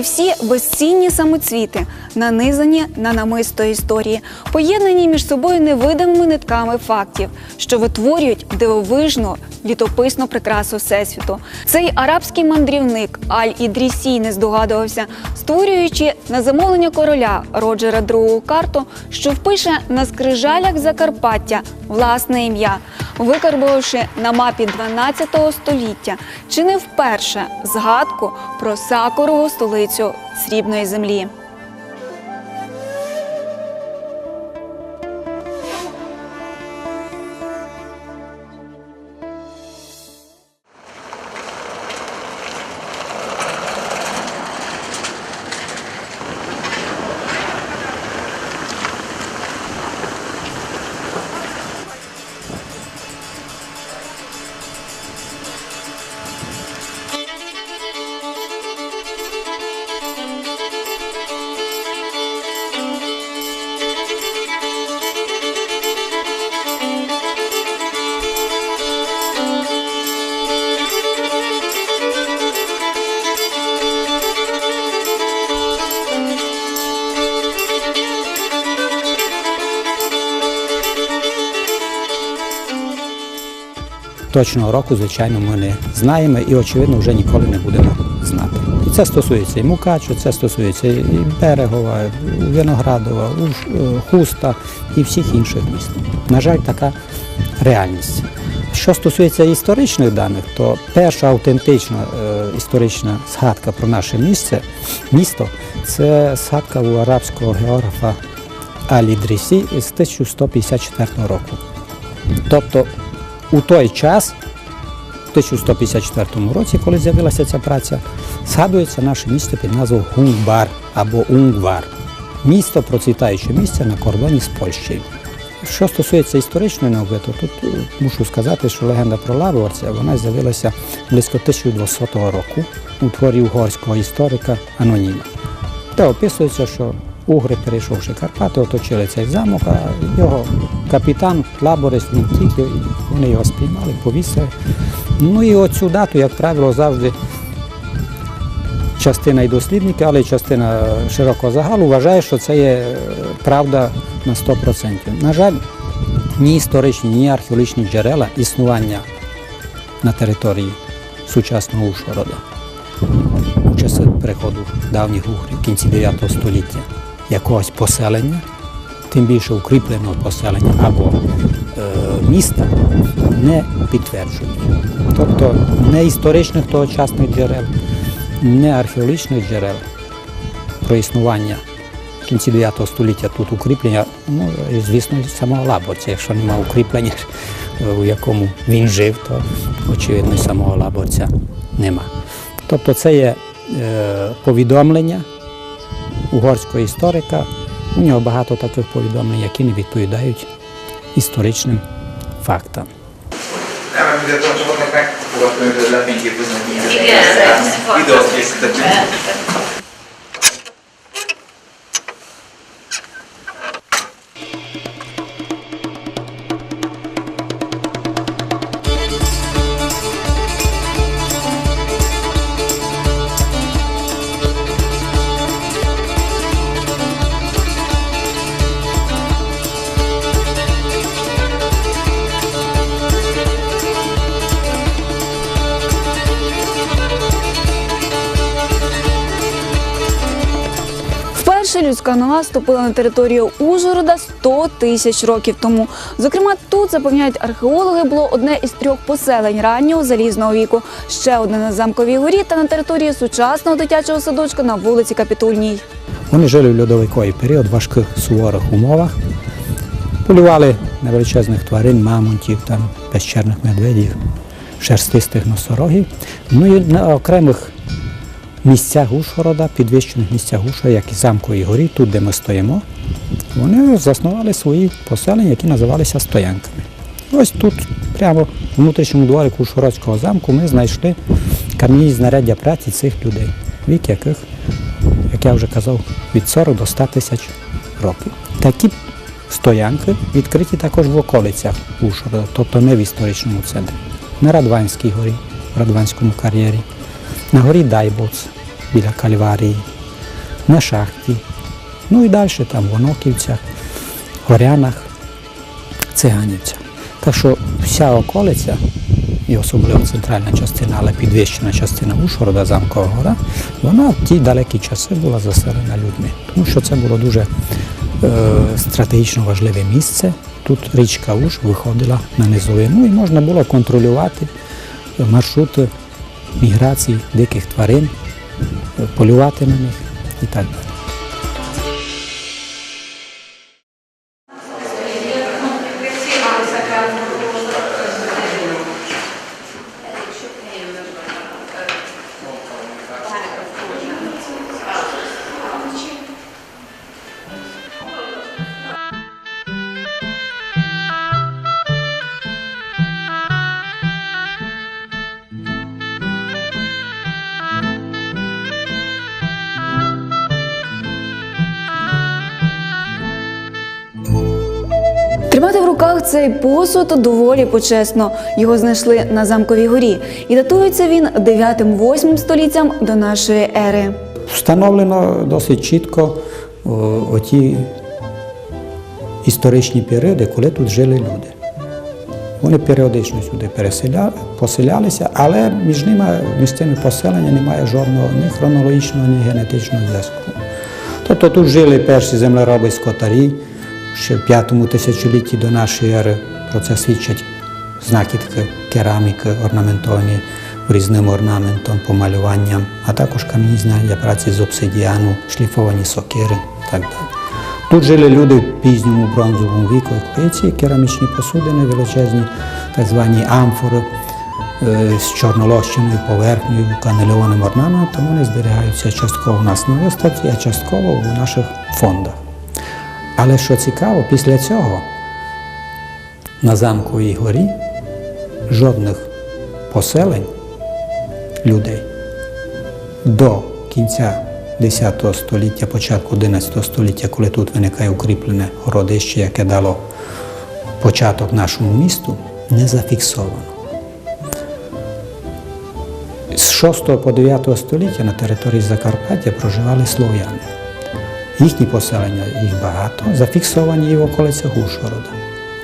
Всі безцінні самоцвіти, нанизані на намисто історії, поєднані між собою невидимими нитками фактів, що витворюють дивовижну літописну прикрасу всесвіту. Цей арабський мандрівник Аль Ідрісій не здогадувався, створюючи на замовлення короля Роджера II карту, що впише на скрижалях Закарпаття власне ім'я, викарбувавши на мапі 12 століття, чи не вперше згадку про сакурову столицю срібної землі. Точного року, звичайно, ми не знаємо і, очевидно, вже ніколи не будемо знати. І це стосується і Мукачу, це стосується і Берегова, і Виноградова, Уж- е, Хуста і всіх інших міст. На жаль, така реальність. Що стосується історичних даних, то перша автентична е, історична згадка про наше місце, місто це згадка у арабського географа Алі Дрісі з 1154 року. Тобто у той час, в 1154 році, коли з'явилася ця праця, згадується наше місто під назвою Гунгбар або Унгвар. Місто, процвітаюче місце на кордоні з Польщею. Що стосується історичної науки, то тут е, мушу сказати, що легенда про Лаврівця вона з'явилася близько 1200 року у творі угорського історика Аноніма. Де описується, що угри, перейшовши Карпати, оточили цей замок, а його капітан Лаборис він тільки, вони його спіймали, повісили. Ну і оцю дату, як правило, завжди частина і дослідники, але й частина широкого загалу вважає, що це є е, правда на 100%. На жаль, ні історичні, ні археологічні джерела існування на території сучасного Ужгорода у часи приходу давніх угрів в кінці 9 століття якогось поселення, тим більше укріпленого поселення або е, міста, не підтверджують. Тобто не історичних тогочасних джерел, не археологічних джерел про існування в кінці 9 століття тут укріплення, ну, звісно, самого Лаборця. Якщо немає укріплення, у якому він жив, то очевидно самого Лаборця нема. Тобто це є е, повідомлення угорського історика. У нього багато таких повідомлень, які не відповідають історичним фактам. Людська нога ступила на територію Ужгорода 100 тисяч років тому. Зокрема, тут запевняють археологи, було одне із трьох поселень раннього залізного віку. Ще одне на замковій горі та на території сучасного дитячого садочка на вулиці Капітульній. Вони жили в льодовиковий період в важких суворих умовах. Полювали на величезних тварин, мамонтів, там, пещерних медведів, шерстистих носорогів. Ну і на окремих місцях Ужгорода, підвищених місцях Ужгорода, як і замковій горі, тут, де ми стоїмо, вони заснували свої поселення, які називалися стоянками. Ось тут, прямо в внутрішньому дворику Ужгородського замку, ми знайшли кам'яні знаряддя праці цих людей, вік яких як я вже казав, від 40 до 100 тисяч років. Такі стоянки відкриті також в околицях Ужгорода, тобто не в історичному центрі. На Радванській горі, в Радванському кар'єрі, на горі Дайбоц біля Кальварії, на шахті, ну і далі там в Оноківцях, Горянах, Циганівцях. Так що вся околиця, і особливо центральна частина, але підвищена частина Ужгорода, Замкова гора, вона в ті далекі часи була заселена людьми, тому що це було дуже е, стратегічно важливе місце. Тут річка Уж виходила на низовину і можна було контролювати маршрути міграції диких тварин, е, полювати на них і так далі. Руках цей посуд доволі почесно. Його знайшли на замковій горі, і датується він 9-8 століттям до нашої ери. Встановлено досить чітко о, оті історичні періоди, коли тут жили люди. Вони періодично сюди переселя... поселялися, але між ними, між цими поселеннями немає жодного ні хронологічного, ні генетичного зв'язку. Тобто тут жили перші землероби скотарі ще в п'ятому тисячолітті до нашої ери. Про це свідчать знахідки кераміки, орнаментовані різним орнаментом, помалюванням, а також кам'яні знаряддя праці з обсидіану, шліфовані сокири і так далі. Тут жили люди в пізньому бронзовому віку, і ці керамічні посудини величезні, так звані амфори е, з чорнолощеною поверхнею, канальованим орнаментом, вони зберігаються частково у нас на виставці, а частково у наших фондах. Але що цікаво, після цього на замковій горі жодних поселень людей до кінця 10 століття, початку 11 століття, коли тут виникає укріплене городище, яке дало початок нашому місту, не зафіксовано. З 6 по 9 століття на території Закарпаття проживали слов'яни. Їхні поселення, їх багато, зафіксовані і в околицях Ужгорода.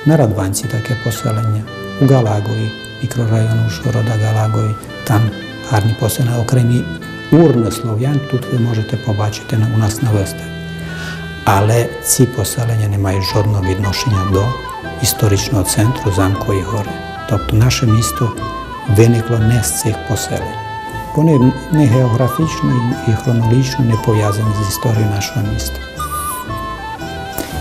На Радванці таке поселення, у Галагові, мікрорайон Ужгорода, Галагові, там гарні поселення, окремі урни слов'ян, тут ви можете побачити у нас на виставі. Але ці поселення не мають жодного відношення до історичного центру Замкової гори. Тобто наше місто виникло не з цих поселень. Вони не географічно і хронологічно не пов'язані з історією нашого міста.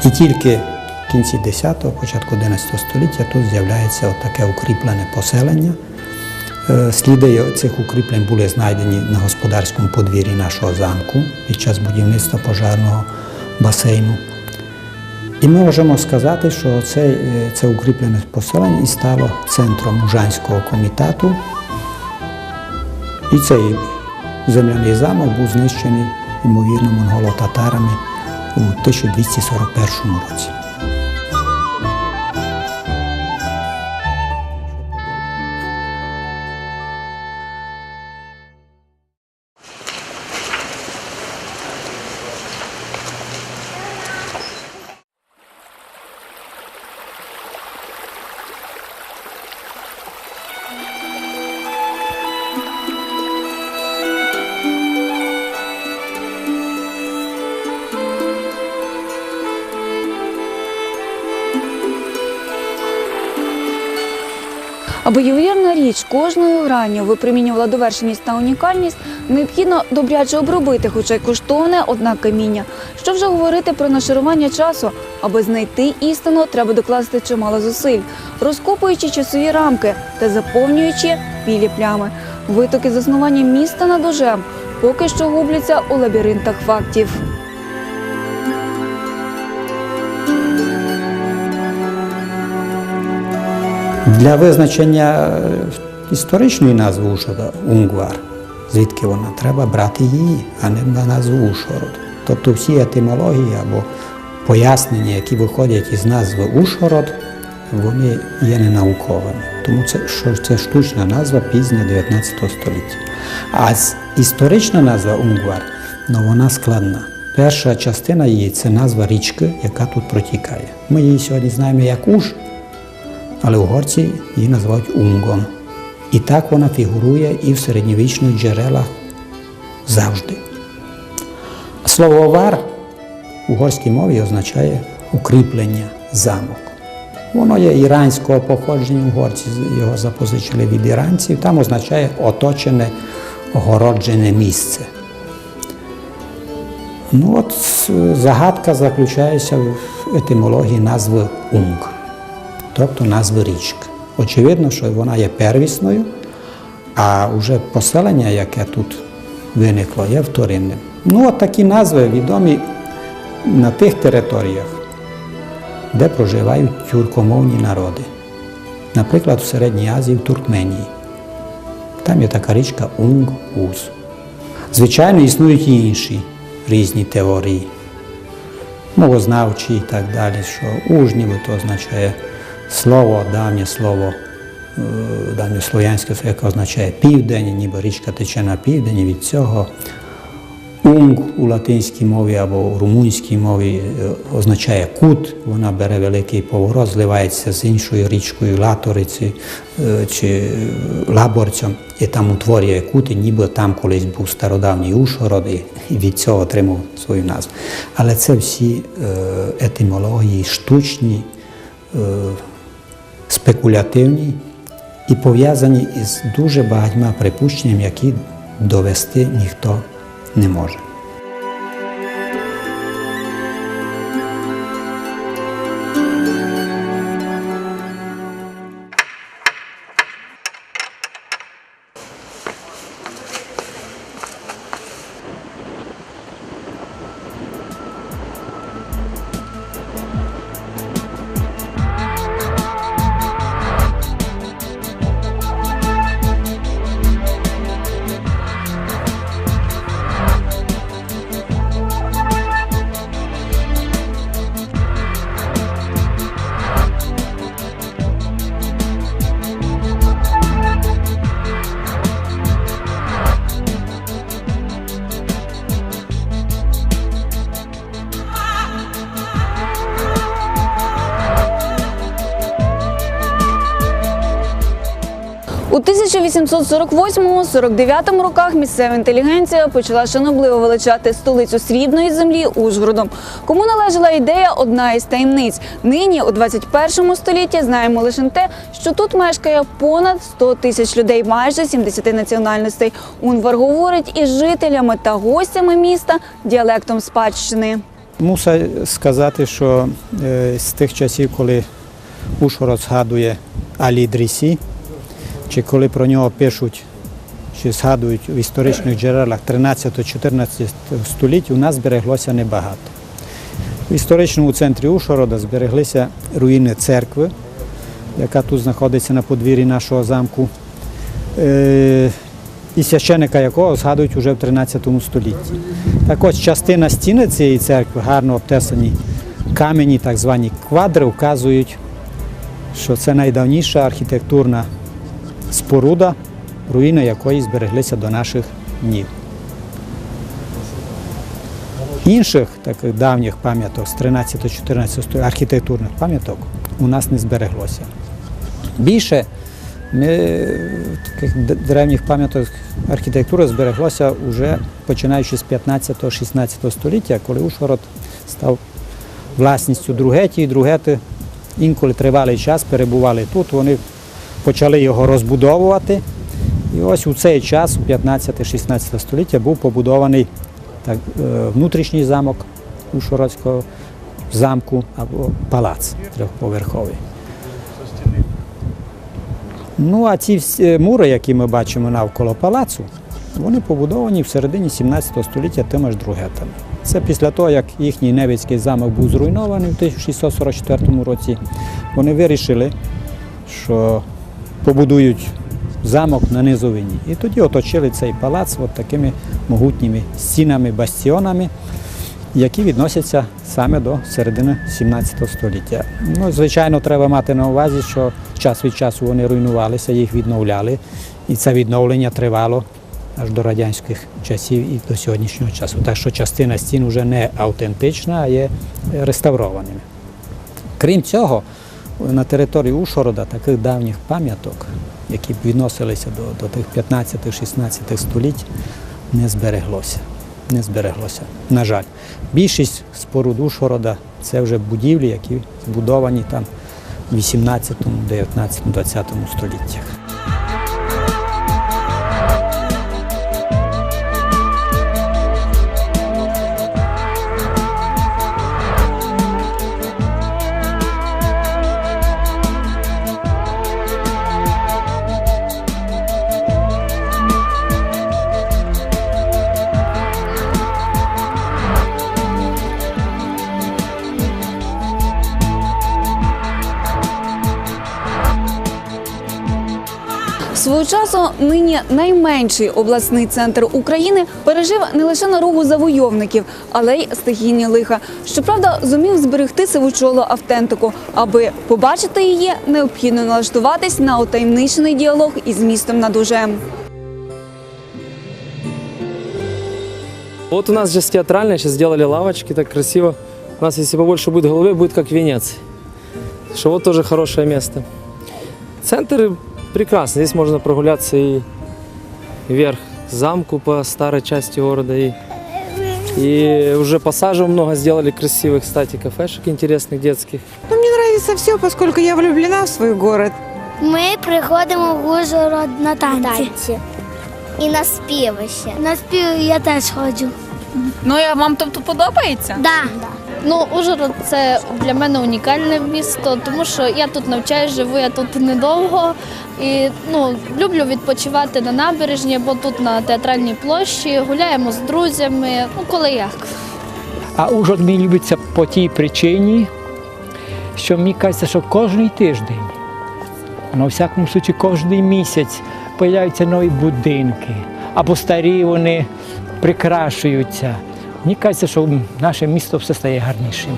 І тільки в кінці 10-го, початку 11 століття тут з'являється таке укріплене поселення. Е, Сліди цих укріплень були знайдені на господарському подвір'ї нашого замку під час будівництва пожарного басейну. І ми можемо сказати, що е, це укріплене поселення і стало центром Мужанського комітету. І цей земляний замок був знищений, ймовірно, монголо-татарами у 1241 році. Аби ювелірна річ кожною гранню випромінювала довершеність та унікальність, необхідно добряче обробити, хоча й коштовне, однак каміння. Що вже говорити про нашарування часу, аби знайти істину, треба докласти чимало зусиль, розкопуючи часові рамки та заповнюючи білі плями. Витоки заснування міста над Ужем поки що губляться у лабіринтах фактів. Для визначення е, історичної назви Ужгорода Унгвар, звідки вона, треба брати її, а не на назву Ужгород. Тобто всі етимології або пояснення, які виходять із назви Ужгород, вони є ненауковими. Тому це, що це штучна назва пізня 19 століття. А історична назва Унгвар, ну вона складна. Перша частина її це назва річки, яка тут протікає. Ми її сьогодні знаємо як Уж, але угорці її називають унгом. І так вона фігурує і в середньовічних джерелах завжди. Слово вар в угорській мові означає укріплення, замок. Воно є іранського походження, угорці його запозичили від іранців, там означає оточене, огороджене місце. Ну от е, загадка заключається в етимології назви Унг тобто назви річки. Очевидно, що вона є первісною, а вже поселення, яке тут виникло, є вторинним. Ну, от такі назви відомі на тих територіях, де проживають тюркомовні народи. Наприклад, в Середній Азії, в Туркменії. Там є така річка Унг-Уз. Звичайно, існують і інші різні теорії мовознавчі і так далі, що уж нібито означає слово, давнє слово, е, давньослов'янське, яке означає південь, ніби річка тече на південь, від цього унг у латинській мові або у румунській мові е, означає кут, вона бере великий поворот, зливається з іншою річкою Латориці е, чи Лаборцем, і там утворює кут, і ніби там колись був стародавній Ушгород, і від цього отримав свою назву. Але це всі етимології штучні, спекулятивні і пов'язані із дуже багатьма припущеннями, які довести ніхто не може. У 1848-49 роках місцева інтелігенція почала шанобливо величати столицю срібної землі Ужгородом. Кому належала ідея одна із таємниць. Нині, у 21 столітті, знаємо лише те, що тут мешкає понад 100 тисяч людей, майже 70 національностей. Унвар говорить із жителями та гостями міста діалектом спадщини. Мушу сказати, що е, з тих часів, коли Ушгород згадує Алі Дрісі, чи коли про нього пишуть чи згадують в історичних джерелах 13-14 століть, у нас збереглося небагато. В історичному центрі Ушгорода збереглися руїни церкви, яка тут знаходиться на подвір'ї нашого замку, е, і священика якого згадують вже в 13 столітті. Так ось частина стіни цієї церкви, гарно обтесані камені, так звані квадри, вказують, що це найдавніша архітектурна споруда, руїни якої збереглися до наших днів. Інших таких давніх пам'яток з 13-14 століття архітектурних пам'яток у нас не збереглося. Більше ми таких древніх пам'яток архітектури збереглося вже починаючи з 15-16 століття, коли Ушгород став власністю Другеті, і Другети інколи тривалий час перебували тут. Вони почали його розбудовувати. І ось у цей час, у 15-16 століття, був побудований так, е, внутрішній замок Ушгородського замку або палац трьохповерховий. Ну, а ці всі мури, які ми бачимо навколо палацу, вони побудовані в середині 17 століття тими ж другетами. Це після того, як їхній Невицький замок був зруйнований в 1644 році. Вони вирішили, що побудують замок на низовині. І тоді оточили цей палац от такими могутніми стінами, бастіонами, які відносяться саме до середини 17 століття. Ну, звичайно, треба мати на увазі, що час від часу вони руйнувалися, їх відновляли, і це відновлення тривало аж до радянських часів і до сьогоднішнього часу. Так що частина стін вже не автентична, а є реставрованими. Крім цього, на території Ушгорода таких давніх пам'яток, які б відносилися до, до тих 15-16 століть, не збереглося. Не збереглося. На жаль, більшість споруд Ушгорода це вже будівлі, які збудовані там в 18, 19, 20 століттях. Свого часу нині найменший обласний центр України пережив не лише наругу завойовників, але й стихійні лиха. Щоправда, зумів зберегти сивучолу автентику. Аби побачити її, необхідно налаштуватись на отаємничений діалог із містом над Ужем. Вот у нас сейчас театральная, сейчас сделали лавочки, так красиво. У нас, если побольше будет головы, будет как Венеция. Что вот тоже хорошее место. Центр прекрасный, здесь можно прогуляться и вверх к замку по старой части города. И, и уже пассажев много сделали красивых, кстати, кафешек интересных детских. Ну, мне нравится все, поскольку я влюблена в свой город. Ми приходимо в Ужгород на танці. І на співи ще. На співи я теж ходжу. Ну я вам тобто подобається? Да. Ну, Ужгород це для мене унікальне місто, тому що я тут навчаюсь, живу, я тут недовго. і ну, люблю відпочивати на набережні, бо тут на театральній площі, гуляємо з друзями, ну коли як. А Ужгород мені любиться по тій причині, що мені кажеться, що кожен тиждень, на всякому случаї кожен місяць з'являються нові будинки, або старі вони прикрашуються. Мені кажеться, що наше місто все стає гарнішим.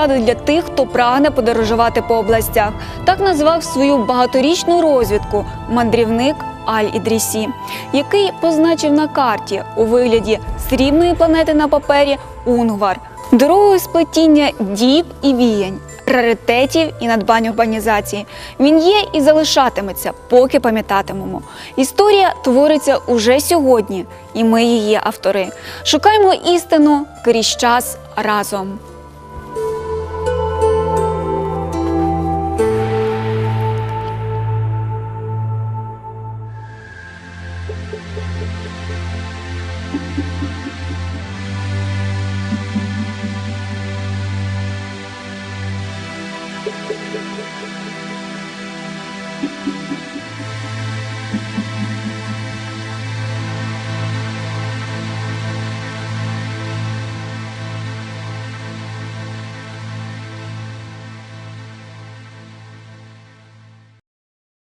Розради для тих, хто прагне подорожувати по областях. Так назвав свою багаторічну розвідку мандрівник Аль Ідрісі, який позначив на карті у вигляді срібної планети на папері Унгвар, дорогою сплетіння діб і віянь, раритетів і надбань урбанізації. Він є і залишатиметься, поки пам'ятатимемо. Історія твориться уже сьогодні, і ми її автори. Шукаємо істину крізь час разом.